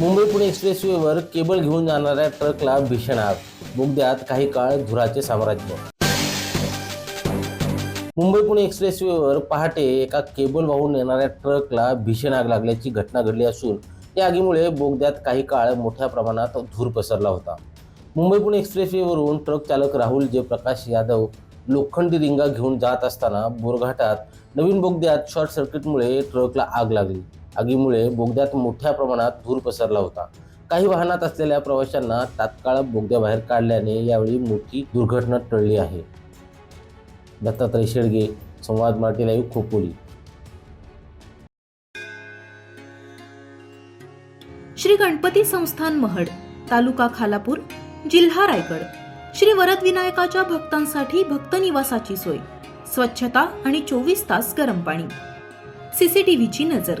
Mumbai Pune एक्सप्रेसवेवर cable घेऊन जाणाऱ्या ट्रकला भीषण आग. बोगद्यात काही काळ धुराचे साम्राज्य. मुंबई पुणे एक्सप्रेसवेवर पहाटे एका केबल वाहून येणाऱ्या ट्रकला भीषण आग लागल्याची घटना घडली असून या आगीमुळे बोगद्यात काही काळ मोठ्या प्रमाणात धूर पसरला होता. मुंबई पुणे एक्सप्रेसवेवरून ट्रक चालक राहुल जयप्रकाश यादव लोखंडी रिंगा घेऊन जात असताना बोरघाटात नवीन बोगद्यात शॉर्ट सर्किटमुळे ट्रकला आग लागली. आगीमुळे बोगद्यात मोठ्या प्रमाणात धूर पसरला होता. काही वाहनात असलेल्या प्रवाशांना तात्काळ बोगद्याबाहेर काढल्याने यावेळी मोठी दुर्घटना टळली आहे. दत्तात्रय शेडगे संवाद मराठी लाईव्ह खोपोली. श्री गणपती संस्थान महड तालुका खालापूर जिल्हा रायगड. श्री वरद विनायकाच्या भक्तांसाठी भक्त निवासाची सोय. स्वच्छता आणि चोवीस तास गरम पाणी. सीसीटीव्हीची नजर.